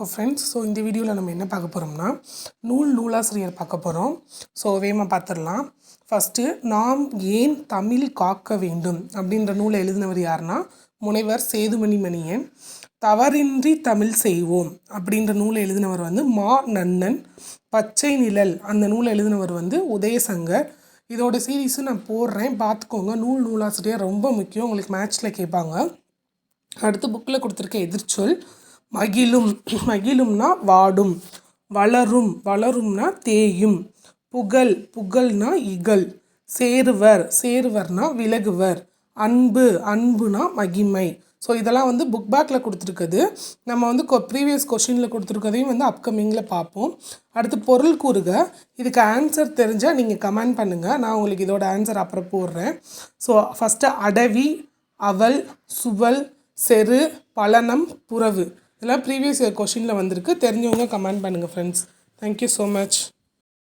வணக்கம் friends so இந்த வீடியோவில் நம்ம என்ன பார்க்க போகிறோம்னா நூல் நூலாசிரியர் பார்க்க போகிறோம் ஸோ வேகமாக பார்த்துடலாம். ஃபஸ்ட்டு நாம் ஏன் தமிழ் காக்க வேண்டும்? அப்படின்ற நூலை எழுதினவர் யாருன்னா முனைவர் சேதுமணி மணியன் தவறின்றி தமிழ் செய்வோம் அப்படின்ற நூலை எழுதினவர் வந்து மா. நன்னன். பச்சை நிழல் அந்த நூலை எழுதினவர் வந்து உதயசங்கர். இதோட சீரீஸும் நான் போடுறேன். பார்த்துக்கோங்க. நூல் நூலாசிரியர் ரொம்ப முக்கியம். உங்களுக்கு மேட்ச்சில் கேட்பாங்க. அடுத்து புக்கில் கொடுத்துருக்க எதிர்ச்சொல் மகிழும் மகிழும்னா வாடும். வளரும் வளரும்னா தேயும். புகழ் புகழ்னா இகழ். சேருவர் சேருவர்னா விலகுவர். அன்பு அன்புனா மகிமை. ஸோ இதெல்லாம் வந்து புக் பேக்கில் கொடுத்துருக்குது. நம்ம வந்து கொ ப்ரீவியஸ் கொஷினில் கொடுத்துருக்கதையும் வந்து அப்கமிங்கில் பார்ப்போம். அடுத்து பொருள் கூறுக. இதுக்கு ஆன்சர் தெரிஞ்சால் நீங்கள் கமெண்ட் பண்ணுங்கள் நான் உங்களுக்கு இதோட ஆன்சர் அப்புறம் போடுறேன். ஸோ ஃபஸ்ட்டு அடவி அவல் சுவல் செரு பலனம் புறவு இதெல்லாம் ப்ரீவியஸ் கொஷினில் வந்திருக்கு. தெரிஞ்சவங்க கமெண்ட் பண்ணுங்கள் ஃப்ரெண்ட்ஸ் தேங்க்யூ ஸோ மச்